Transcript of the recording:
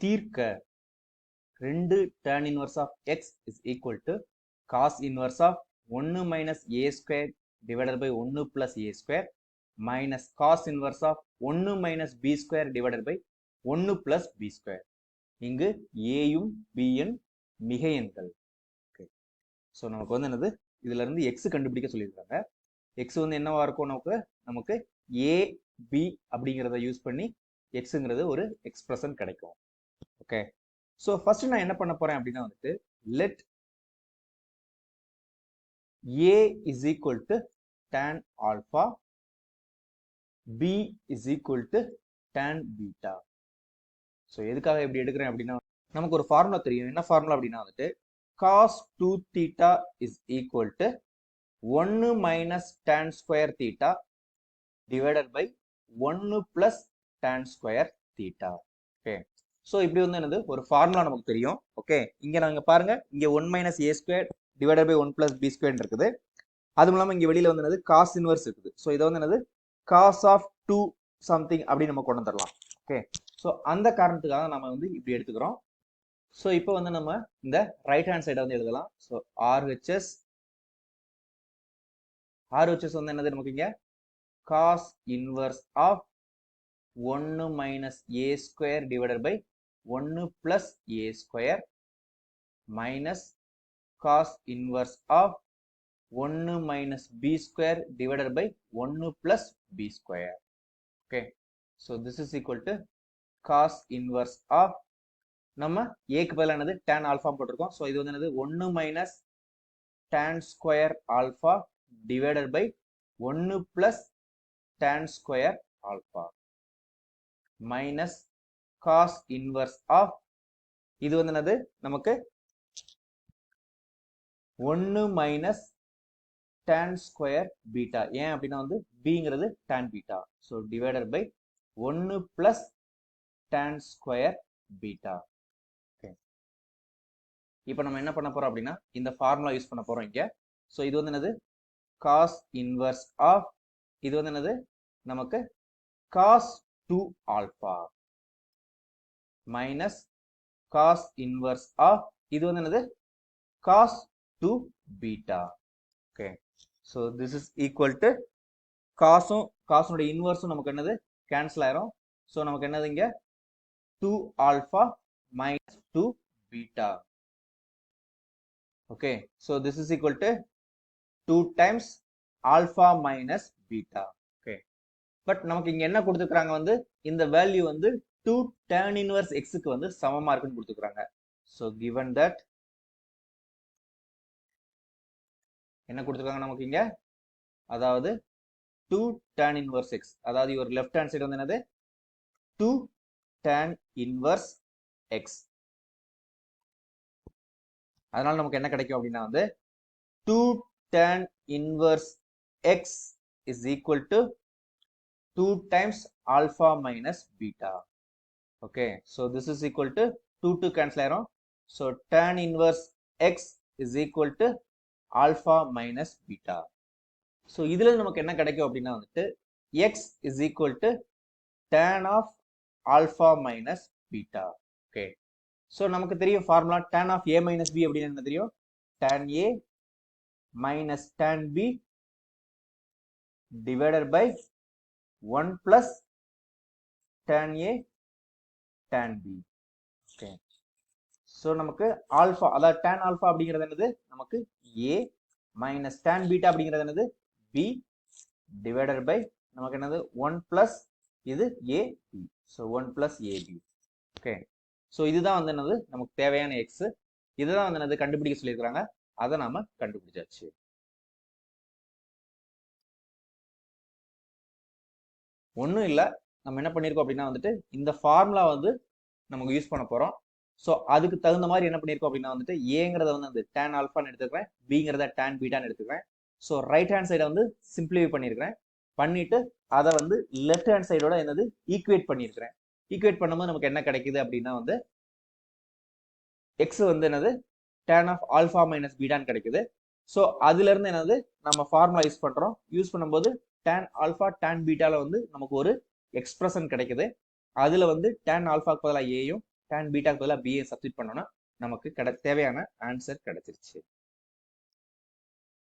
தீர்க்க ரெண்டு tan inverse of x is equal to cos inverse of ஒன்று minus a square divided by ஒன்று plus a square minus cos inverse of ஒன்று minus b square divided by ஒன்று plus b square இங்கு ஏயும் பியின் மிக எண்கள். ஸோ நமக்கு வந்து என்னது? இதுல இருந்து எக்ஸ் கண்டுபிடிக்க சொல்லியிருக்காங்க. எக்ஸ் வந்து என்னவா இருக்கும் நமக்கு? நமக்கு ஏ பி அப்படிங்கிறத யூஸ் பண்ணி எக்ஸுங்கிறது ஒரு எக்ஸ்பிரஷன் கிடைக்கும். ஓகே ஸோ ஃபர்ஸ்ட் நான் என்ன பண்ண போறேன் அப்படின்னா வந்துட்டு let a is equal to tan alpha b is equal to tan beta so எதுக்காக இப்படி எடுக்கிறேன் அப்படின்னா நமக்கு ஒரு ஃபார்முலா தெரியும். என்ன ஃபார்முலா அப்படின்னா வந்துட்டு cos two theta is equal to ஒன்று minus tan square theta divided by ஒன்று plus tan square theta okay so இப்படி வந்து என்னது? ஒரு ஃபார்முலா நமக்கு தெரியும். ஓகே இங்கே நாங்கள் பாருங்க. இங்கே one minus a square divided by one plus b square இருக்குது. அதுவும் இல்லாமல் இங்கே வெளியில் வந்து என்னது? காஸ் இன்வர்ஸ் இருக்குது. ஸோ இதை வந்து என்னது? காஸ் ஆஃப் டூ சம்திங் அப்படின்னு நம்ம கொண்டு வந்துடலாம் ஓகே ஸோ அந்த காரணத்துக்காக நம்ம வந்து இப்படி எடுத்துக்கிறோம். ஸோ இப்போ வந்து நம்ம இந்த ரைட் ஹேண்ட் சைடை வந்து எழுதலாம். ஸோ ஆர்ஹெச்எஸ் ஆர்ஹெச்எஸ் வந்து என்னது நமக்கு இங்கே? காஸ் இன்வர்ஸ் ஆஃப் ஒன்று minus a square divided by ஒன்று plus a square minus cos inverse of ஒன்று minus b square divided by ஒன்று plus b square okay so this is equal to cos inverse of நம்ம ஏக்கு பதிலாக என்னது tan alpha போட்டிருக்கோம். So இது வந்து என்னது? ஒன்று minus tan square alpha divided by ஒன்று plus tan square alpha minus cos inverse of இது வந்து என்னது? நமக்கு ஒன்று மைனஸ் டேன் ஸ்கொயர் பீட்டா ஏன் அப்படின்னா வந்து பிங்கிறது tan beta so divided by ஒன்று பிளஸ் டேன் ஸ்கொயர் பீட்டா இப்போ நம்ம என்ன பண்ண போறோம் அப்படின்னா இந்த ஃபார்முலா யூஸ் பண்ண போறோம் இங்க. ஸோ இது வந்து என்னது? காஸ் இன்வர்ஸ் ஆஃப் இது வந்து என்னது? நமக்கு cos two alpha minus cos inverse of இது வந்து என்னது? Cos two beta okay so this is equal to காசும் காசுனுடைய இன்வர்ஸும் நமக்கு என்னது? கேன்சல் ஆயிரும். ஸோ நமக்கு என்னது இங்க? Two alpha minus two beta okay so this is equal to two times alpha minus beta okay but நமக்கு இங்க என்ன கொடுத்துருக்காங்க வந்து? இந்த வேல்யூ வந்து டூ டேன் இன்வர்ஸ் எக்ஸுக்கு வந்து சமமாக இருக்குன்னு கொடுத்துருக்காங்க ஸோ கிவன் தட் என்ன கொடுத்துருக்காங்க நமக்கு இங்கே? அதாவது டூ டேன் இன்வர்ஸ் எக்ஸ் அதாவது ஒரு லெஃப்ட் ஹேண்ட் சைடு வந்து என்னது? டூ டேன் இன்வர்ஸ் எக்ஸ் அதனால நமக்கு என்ன கிடைக்கும் அப்படின்னா வந்து two tan inverse x is equal to two times alpha minus beta okay so this is equal to two two cancel ஆயிரும் so tan inverse x is equal to alpha minus beta so இதில் நமக்கு என்ன கிடைக்கும் அப்படின்னா வந்துட்டு x is equal to tan of alpha minus beta okay so நமக்கு தெரியும் formula tan of a minus b அப்படின்னு என்ன தெரியும்? Tan a minus tan b divided by one plus tan a tan b okay so நமக்கு alpha அதாவது tan alpha அப்படிங்கிறது என்னது? நமக்கு ஏ மைனஸ் டேன் பீட்டா அப்படிங்கிறது என்னது? பி டிவைடட் பை நமக்கு என்னது? ஒன் பிளஸ் இது a b so one plus ab okay so இதுதான் வந்து என்னது? நமக்கு தேவையான எக்ஸு இதுதான் வந்து என்னது? கண்டுபிடிக்க சொல்லியிருக்கிறாங்க. அதை நாம கண்டுபிடிச்சாச்சு. ஒன்றும் இல்லை. நம்ம என்ன பண்ணியிருக்கோம் அப்படின்னா வந்துட்டு இந்த ஃபார்முலா வந்து நமக்கு யூஸ் பண்ண போகிறோம் ஸோ அதுக்கு தகுந்த மாதிரி என்ன பண்ணியிருக்கோம் அப்படின்னா வந்துட்டு ஏங்கிறத வந்து அந்த டேன் ஆல்ஃபான்னு எடுத்துக்கிறேன் பிங்கிறத டேன் பீட்டான்னு எடுத்துக்கிறேன் ஸோ ரைட் ஹேண்ட் சைடை வந்து சிம்பிளிஃபை பண்ணியிருக்கிறேன் பண்ணிட்டு அதை வந்து லெஃப்ட் ஹேண்ட் சைடோட என்னது ஈக்குவேட் பண்ணியிருக்கிறேன் ஈக்குவேட் பண்ணும்போது நமக்கு என்ன கிடைக்குது அப்படின்னா வந்து எக்ஸ் வந்து என்னது டேன் ஆஃப் ஆல்ஃபா மைனஸ் பீட்டான்னு கிடைக்குது. ஸோ அதுலேருந்து என்னது நம்ம ஃபார்முலா யூஸ் பண்ணுறோம் யூஸ் பண்ணும்போது டேன் ஆல்ஃபா டேன் பீட்டாவில் வந்து நமக்கு ஒரு எக்ஸ்பிரஷன் கிடைக்குது. அதில் வந்து டேன் ஆல்ஃபாக்கு பதிலாக ஏயும் டேன் பீட்டாக்கு பதிலாக பிஏ சப்ஸ்டிட் பண்ணோன்னா நமக்கு கிட தேவையான ஆன்சர் கிடைச்சிருச்சு.